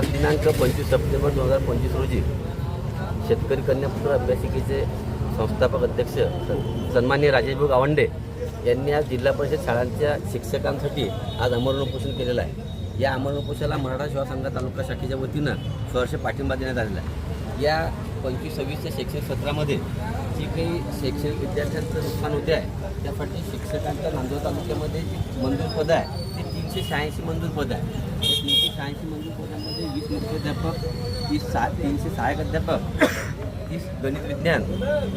दिनांक पंचवीस सप्टेंबर दोन हजार पंचवीस रोजी शेतकरी कन्यापुत्र अभ्यासिकेचे संस्थापक अध्यक्ष सन- सन्माननीय राजेशभाऊ गावंडे यांनी आज जिल्हा परिषद शाळांच्या शिक्षकांसाठी आज अमरण उपोषण केलेलं आहे. या अमरण उपोषणाला मराठा सेवा संघ तालुका शाखेच्या वतीनं सहर्ष पाठिंबा देण्यात आलेला आहे. या पंचवीस सव्वीसच्या शैक्षणिक सत्रामध्ये जी काही शैक्षणिक विद्यार्थ्यांचं नुकसान होते आहे त्यासाठी शिक्षकांच्या नांदूर तालुक्यामध्ये जी मंजूर पदं आहे ते तीनशे शहाऐंशी मंजूर पदं आहे. ऐंशी मंजूर पदांमध्ये वीस मुख्याध्यापक तीस सा तीनशे सहाय्यक अध्यापक तीस गणित विज्ञान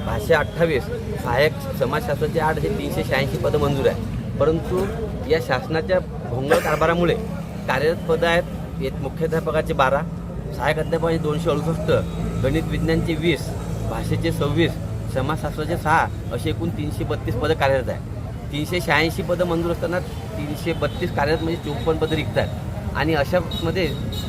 भाषा अठ्ठावीस सहाय्यक समाजशास्त्राचे आठ हे तीनशे शहाऐंशी पदं मंजूर आहे परंतु या शासनाच्या भोंगळ कारभारामुळे कार्यरत पदं आहेत एक मुख्याध्यापकाचे बारा सहाय्यक अध्यापकाचे दोनशे अडुसष्ट गणित विज्ञानचे वीस भाषेचे सव्वीस समाजशास्त्राचे सहा असे एकूण तीनशे बत्तीस पदं कार्यरत आहे तीनशे शहाऐंशी पदं मंजूर असताना तीनशे बत्तीस कार्यरत म्हणजे चोपन्न पदं रिक्त आहेत. आणि अशामध्ये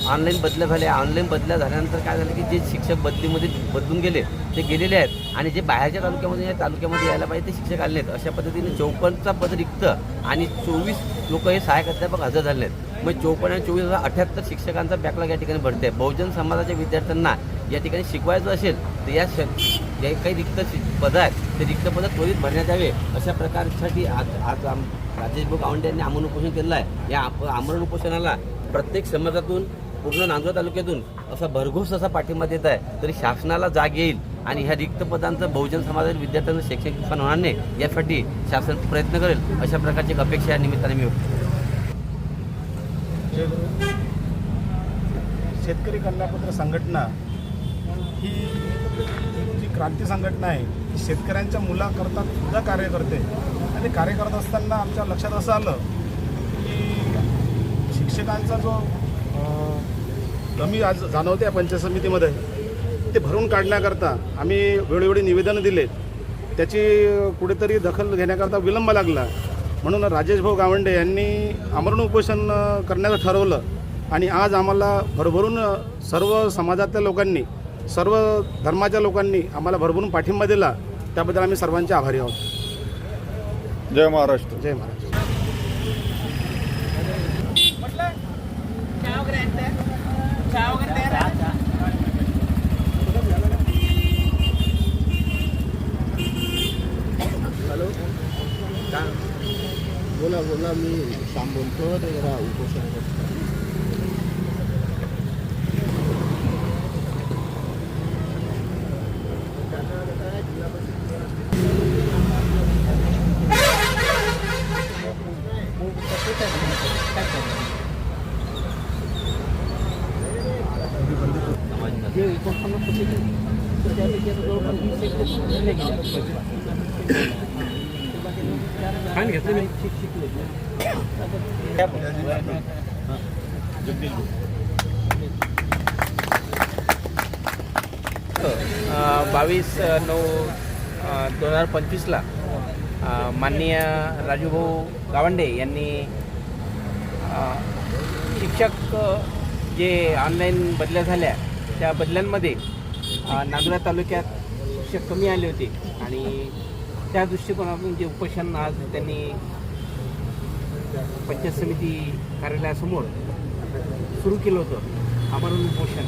ऑनलाईन बदल्या झाल्या ऑनलाईन बदल्या झाल्यानंतर काय झालं की जे शिक्षक बदलीमध्ये बदलून गेले ते गेलेले आहेत. आणि जे बाहेरच्या तालुक्यामध्ये या तालुक्यामध्ये यायला पाहिजे ते शिक्षक आले आहेत अशा पद्धतीने चौपन्नचा पद रिक्त आणि चोवीस लोक हे सहाय्यक अध्यापक हजर झाले आहेत मग चोपन्न आणि चोवीस हजार अठ्याहत्तर शिक्षकांचा बॅकलॉग या ठिकाणी भरते बहुजन समाजाच्या विद्यार्थ्यांना या ठिकाणी शिकवायचं असेल तर या श जे काही रिक्त पदं आहेत ते रिक्त पदं त्वरित भरण्यात यावे. अशा प्रकारसाठी आज आज आम राजेश गावंडे यांनी आमरण उपोषण केलं आहे. या आमरण उपोषणाला प्रत्येक समाजातून पूर्ण नांदूर तालुक्यातून असा भरघोस असा पाठिंबा देत आहे. तरी शासनाला जाग येईल आणि ह्या रिक्त पदांचं बहुजन समाजातील विद्यार्थ्यांचं शैक्षणिक नुकसान होणार नाही यासाठी शासन प्रयत्न करेल. अशा प्रकारची एक अपेक्षा या निमित्ताने मी व्यक्त करतो. शेतकरी कल्याणपत्र संघटना ही जी क्रांती संघटना आहे ती शेतकऱ्यांच्या मुलाकरता सुद्धा कार्य करते. आणि कार्य करत असताना आमच्या लक्षात असं आलं की शिक्षकांचा जो कमी आज जाणवते आहे पंचायत समितीमध्ये ते भरून काढण्याकरता आम्ही वेळोवेळी निवेदनं दिले. त्याची कुठेतरी दखल घेण्याकरता विलंब लागला. म्हणून राजेश भाऊ गावंडे यांनी आमरण उपोषण करण्याचं ठरवलं. आणि आज आम्हाला भरभरून सर्व समाजातल्या लोकांनी सर्व धर्माच्या लोकांनी आम्हाला भरभरून पाठिंबा दिला. त्याबद्दल आम्ही सर्वांचे आभारी आहोत. जय महाराष्ट्र. जय महाराज हॅलो. बोला बोला मी काम बोलतो ते जरा उपोषण जे एकोणपन्नास छान घेतलं मी. बावीस नऊ दोन हजार पंचवीसला माननीय राजूभाऊ गावंडे यांनी शिक्षक जे ऑनलाईन बदल्या झाल्या त्या बदल्यांमध्ये नागरा नांदुरा तालुक्यात शिक्षक कमी आले होते आणि त्या दृष्टिकोनातून जे उपोषण आज त्यांनी पंचायत समिती कार्यालयासमोर सुरू केलं होतं आमरण उपोषण.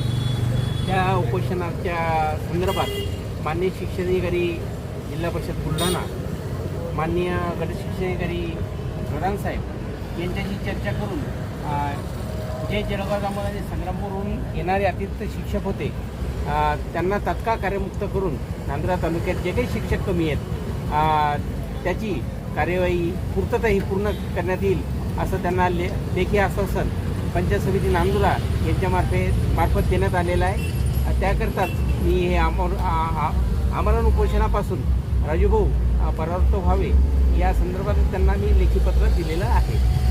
त्या उपोषणाच्या संदर्भात माननीय शिक्षणाधिकारी जिल्हा परिषद बुलढाणा माननीय गटशिक्षणाधिकारी प्रधान साहेब यांच्याशी चर्चा करून जे जळगाव जांभूळाचे संग्रामपूरहून येणारे अतिरिक्त शिक्षक होते. त्यांना तात्काळ कार्यमुक्त करून नांद्रा तालुक्यात जे काही शिक्षक कमी आहेत त्याची कार्यवाही पूर्तता ही पूर्ण करण्यात येईल असं त्यांना ले लेखी आश्वासन पंचायत समिती नांदुरा यांच्यामार्फत मार्फत देण्यात आलेलं आहे. त्याकरताच मी हे आमर आ- आमरण उपोषणापासून राजूभाऊ परावृत्त व्हावे या संदर्भात त्यांना मी लेखीपत्र दिलेलं आहे.